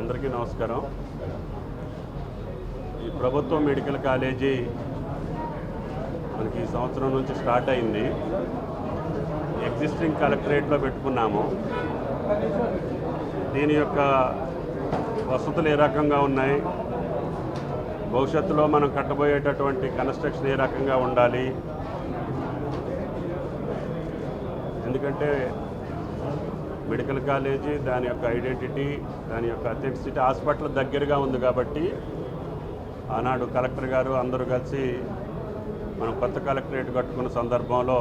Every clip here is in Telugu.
అందరికీ నమస్కారం. ఈ ప్రభుత్వ మెడికల్ కాలేజీ మనకి ఈ సంవత్సరం నుంచి స్టార్ట్ అయింది. ఎగ్జిస్టింగ్ కలెక్టరేట్లో పెట్టుకున్నాము. దీని యొక్క వసతులు ఏ రకంగా ఉన్నాయి? భవిష్యత్తులో మనం కట్టబోయేటటువంటి కన్స్ట్రక్షన్ ఏ రకంగా ఉండాలి? ఎందుకంటే మెడికల్ కాలేజీ దాని యొక్క ఐడెంటిటీ దాని యొక్క అథెంటిసిటీ హాస్పిటల్ దగ్గరగా ఉంది కాబట్టి ఆనాడు కలెక్టర్ గారు అందరూ కలిసి మనం కొత్త కలెక్టరేట్ కట్టుకున్న సందర్భంలో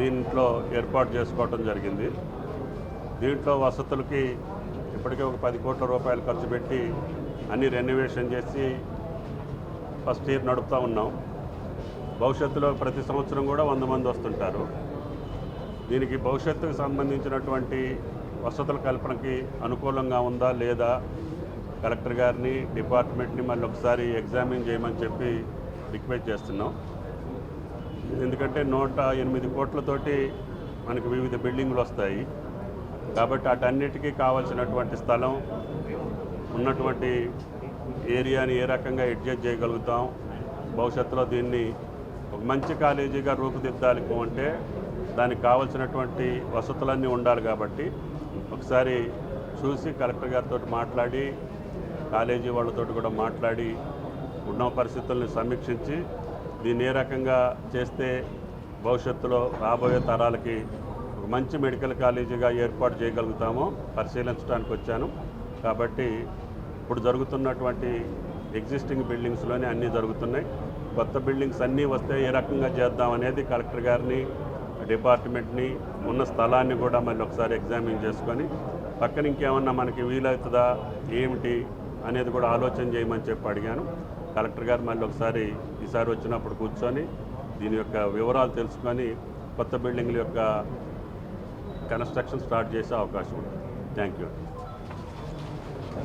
దీంట్లో ఏర్పాటు చేసుకోవటం జరిగింది. దీంట్లో వసతులకి ఇప్పటికే ఒక పది కోట్ల రూపాయలు ఖర్చు పెట్టి అన్ని రెనోవేషన్ చేసి ఫస్ట్ ఇయర్ నడుపుతూ ఉన్నాం. భవిష్యత్తులో ప్రతి సంవత్సరం కూడా వంద మంది వస్తుంటారు. దీనికి భవిష్యత్తుకు సంబంధించినటువంటి వసతుల కల్పనకి అనుకూలంగా ఉందా లేదా? కలెక్టర్ గారిని డిపార్ట్మెంట్ని మళ్ళీ ఒకసారి ఎగ్జామిన్ చేయమని చెప్పి రిక్వెస్ట్ చేస్తున్నాం. ఎందుకంటే నూట ఎనిమిది కోట్లతోటి మనకు వివిధ బిల్డింగ్లు వస్తాయి. కాబట్టి వాటన్నిటికీ కావాల్సినటువంటి స్థలం ఉన్నటువంటి ఏరియాని ఏ రకంగా అడ్జస్ట్ చేయగలుగుతాం? భవిష్యత్తులో దీన్ని ఒక మంచి కాలేజీగా రూపుదిద్దాలి అంటే దానికి కావాల్సినటువంటి వసతులన్నీ ఉండాలి కాబట్టి ఒకసారి చూసి కలెక్టర్ గారితో మాట్లాడి కాలేజీ వాళ్ళతో కూడా మాట్లాడి ఉన్న పరిస్థితుల్ని సమీక్షించి దీన్ని ఏ రకంగా చేస్తే భవిష్యత్తులో రాబోయే తరాలకి ఒక మంచి మెడికల్ కాలేజీగా ఏర్పాటు చేయగలుగుతామో పరిశీలించడానికి వచ్చాను. కాబట్టి ఇప్పుడు జరుగుతున్నటువంటి ఎగ్జిస్టింగ్ బిల్డింగ్స్లోనే అన్నీ జరుగుతున్నాయి. కొత్త బిల్డింగ్స్ అన్నీ వస్తే ఏ రకంగా చేద్దాం అనేది కలెక్టర్ గారిని డిపార్ట్మెంట్ని ఉన్న స్థలాన్ని కూడా మళ్ళీ ఒకసారి ఎగ్జామిన్ చేసుకొని పక్కన ఇంకేమన్నా మనకి వీలవుతుందా ఏమిటి అనేది కూడా ఆలోచన చేయమని చెప్పి అడిగాను. కలెక్టర్ గారు మళ్ళీ ఒకసారి ఈసారి వచ్చినప్పుడు కూర్చొని దీని యొక్క వివరాలు తెలుసుకొని కొత్త బిల్డింగ్ల యొక్క కన్స్ట్రక్షన్ స్టార్ట్ చేసే అవకాశం ఉంది. Thank you.